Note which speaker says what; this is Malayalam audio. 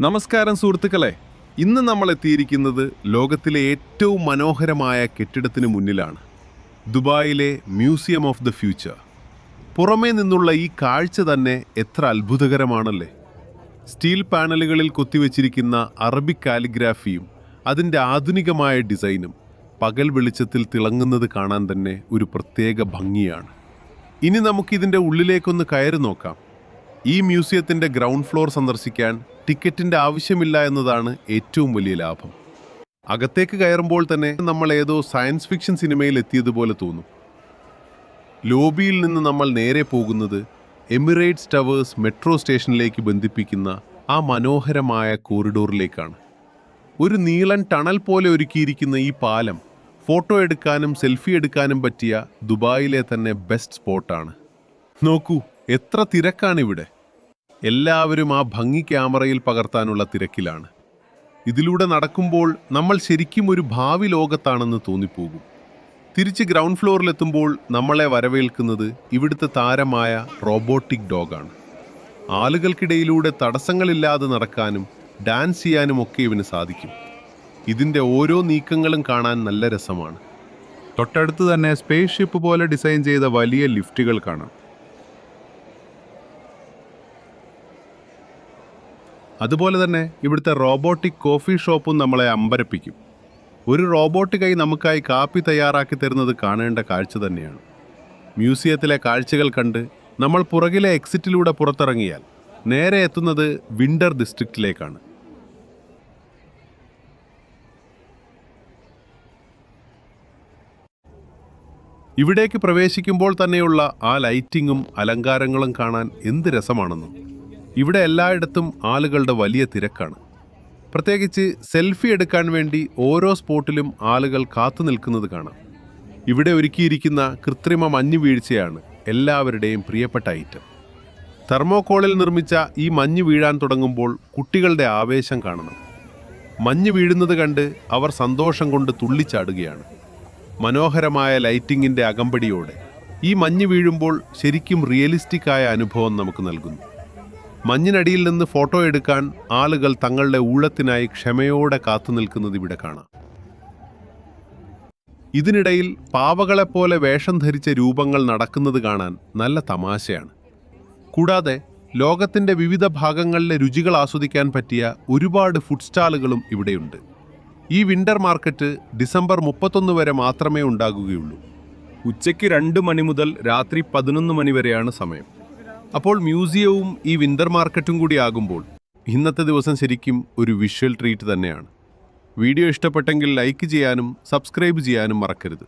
Speaker 1: നമസ്കാരം സുഹൃത്തുക്കളെ. ഇന്ന് നമ്മൾ എത്തിയിരിക്കുന്നത് ലോകത്തിലെ ഏറ്റവും മനോഹരമായ കെട്ടിടത്തിന് മുന്നിലാണ്. ദുബായിലെ മ്യൂസിയം ഓഫ് ദ ഫ്യൂച്ചർ. പുറമേ നിന്നുള്ള ഈ കാഴ്ച തന്നെ എത്ര അത്ഭുതകരമാണല്ലേ. സ്റ്റീൽ പാനലുകളിൽ കൊത്തിവെച്ചിരിക്കുന്ന അറബിക് കാലിഗ്രാഫിയും അതിന്റെ ആധുനികമായ ഡിസൈനും പകൽ വെളിച്ചത്തിൽ തിളങ്ങുന്നത് കാണാൻ തന്നെ ഒരു പ്രത്യേക ഭംഗിയാണ്. ഇനി നമുക്കിതിന്റെ ഉള്ളിലേക്കൊന്ന് കയറി നോക്കാം. ഈ മ്യൂസിയത്തിന്റെ ഗ്രൗണ്ട് ഫ്ലോർ സന്ദർശിക്കാൻ ടിക്കറ്റിന്റെ ആവശ്യമില്ല എന്നതാണ് ഏറ്റവും വലിയ ലാഭം. അകത്തേക്ക് കയറുമ്പോൾ തന്നെ നമ്മൾ ഏതോ സയൻസ് ഫിക്ഷൻ സിനിമയിൽ എത്തിയതുപോലെ തോന്നും. ലോബിയിൽ നിന്ന് നമ്മൾ നേരെ പോകുന്നത് എമിറേറ്റ്സ് ടവേഴ്സ് മെട്രോ സ്റ്റേഷനിലേക്ക് ബന്ധിപ്പിക്കുന്ന ആ മനോഹരമായ കോറിഡോറിലേക്കാണ്. ഒരു നീളൻ ടണൽ പോലെ ഒരുക്കിയിരിക്കുന്ന ഈ പാലം ഫോട്ടോ എടുക്കാനും സെൽഫി എടുക്കാനും പറ്റിയ ദുബായിലെ തന്നെ ബെസ്റ്റ് സ്പോട്ടാണ്. നോക്കൂ എത്ര തിരക്കാണ് ഇവിടെ എല്ലാവരും ആ ഭംഗി ക്യാമറയിൽ പകർത്താനുള്ള തിരക്കിലാണ്. ഇതിലൂടെ നടക്കുമ്പോൾ നമ്മൾ ശരിക്കും ഒരു ഭാവി ലോകത്താണെന്ന് തോന്നിപ്പോകും. തിരിച്ച് ഗ്രൗണ്ട് ഫ്ലോറിലെത്തുമ്പോൾ നമ്മളെ വരവേൽക്കുന്നത് ഇവിടുത്തെ താരമായ റോബോട്ടിക് ഡോഗാണ്. ആളുകൾക്കിടയിലൂടെ തടസ്സങ്ങളില്ലാതെ നടക്കാനും ഡാൻസ് ചെയ്യാനും ഒക്കെ ഇവന് സാധിക്കും. ഇതിന്റെ ഓരോ നീക്കങ്ങളും കാണാൻ നല്ല രസമാണ്.
Speaker 2: തൊട്ടടുത്ത് തന്നെ സ്പേസ് ഷിപ്പ് പോലെ ഡിസൈൻ ചെയ്ത വലിയ ലിഫ്റ്റുകൾ കാണാം.
Speaker 1: അതുപോലെ തന്നെ ഇവിടുത്തെ റോബോട്ടിക് കോഫി ഷോപ്പും നമ്മളെ അമ്പരപ്പിക്കും. ഒരു റോബോട്ട് കൈ നമുക്കായി കാപ്പി തയ്യാറാക്കി തരുന്നത് കാണേണ്ട കാഴ്ച തന്നെയാണ്. മ്യൂസിയത്തിലെ കാഴ്ചകൾ കണ്ട് നമ്മൾ പുറകിലെ എക്സിറ്റിലൂടെ പുറത്തിറങ്ങിയാൽ നേരെ എത്തുന്നത് വിന്റർ ഡിസ്ട്രിക്റ്റിലേക്കാണ് ഇവിടേക്ക് പ്രവേശിക്കുമ്പോൾ തന്നെയുള്ള ആ ലൈറ്റിങ്ങും അലങ്കാരങ്ങളും കാണാൻ എന്ത് രസമാണെന്നും. ഇവിടെ എല്ലായിടത്തും ആളുകളുടെ വലിയ തിരക്കാണ്. പ്രത്യേകിച്ച് സെൽഫി എടുക്കാൻ വേണ്ടി ഓരോ സ്പോട്ടിലും ആളുകൾ കാത്തു നിൽക്കുന്നത് കാണാം. ഇവിടെ ഒരുക്കിയിരിക്കുന്ന കൃത്രിമ മഞ്ഞ് വീഴ്ചയാണ് എല്ലാവരുടെയും പ്രിയപ്പെട്ട ഐറ്റം. തെർമോക്കോളിൽ നിർമ്മിച്ച ഈ മഞ്ഞ് വീഴാൻ തുടങ്ങുമ്പോൾ കുട്ടികളുടെ ആവേശം കാണണം. മഞ്ഞ് വീഴുന്നത് കണ്ട് അവർ സന്തോഷം കൊണ്ട് തുള്ളിച്ചാടുകയാണ്. മനോഹരമായ ലൈറ്റിങ്ങിന്റെ അകമ്പടിയോടെ ഈ മഞ്ഞ് വീഴുമ്പോൾ ശരിക്കും റിയലിസ്റ്റിക് ആയ അനുഭവം നമുക്ക് നൽകുന്നു. മഞ്ഞിനടിയിൽ നിന്ന് ഫോട്ടോ എടുക്കാൻ ആളുകൾ തങ്ങളുടെ ഊഴത്തിനായി ക്ഷമയോടെ കാത്തു നിൽക്കുന്നത് ഇവിടെ കാണാം. ഇതിനിടയിൽ പാവകളെപ്പോലെ വേഷം ധരിച്ച രൂപങ്ങൾ നടക്കുന്നത് കാണാൻ നല്ല തമാശയാണ്. കൂടാതെ ലോകത്തിന്റെ വിവിധ ഭാഗങ്ങളിലെ രുചികൾ ആസ്വദിക്കാൻ പറ്റിയ ഒരുപാട് ഫുഡ് സ്റ്റാളുകളും ഇവിടെയുണ്ട്. ഈ വിന്റർ മാർക്കറ്റ് ഡിസംബർ മുപ്പത്തൊന്ന് വരെ മാത്രമേ ഉണ്ടാകുകയുള്ളൂ. ഉച്ചയ്ക്ക് രണ്ട് മണി മുതൽ രാത്രി പതിനൊന്ന് മണി വരെയാണ് സമയം. അപ്പോൾ മ്യൂസിയവും ഈ വിന്റർ മാർക്കറ്റും കൂടി ആകുമ്പോൾ ഇന്നത്തെ ദിവസം ശരിക്കും ഒരു വിഷ്വൽ ട്രീറ്റ് തന്നെയാണ്. വീഡിയോ ഇഷ്ടപ്പെട്ടെങ്കിൽ ലൈക്ക് ചെയ്യാനും സബ്സ്ക്രൈബ് ചെയ്യാനും മറക്കരുത്.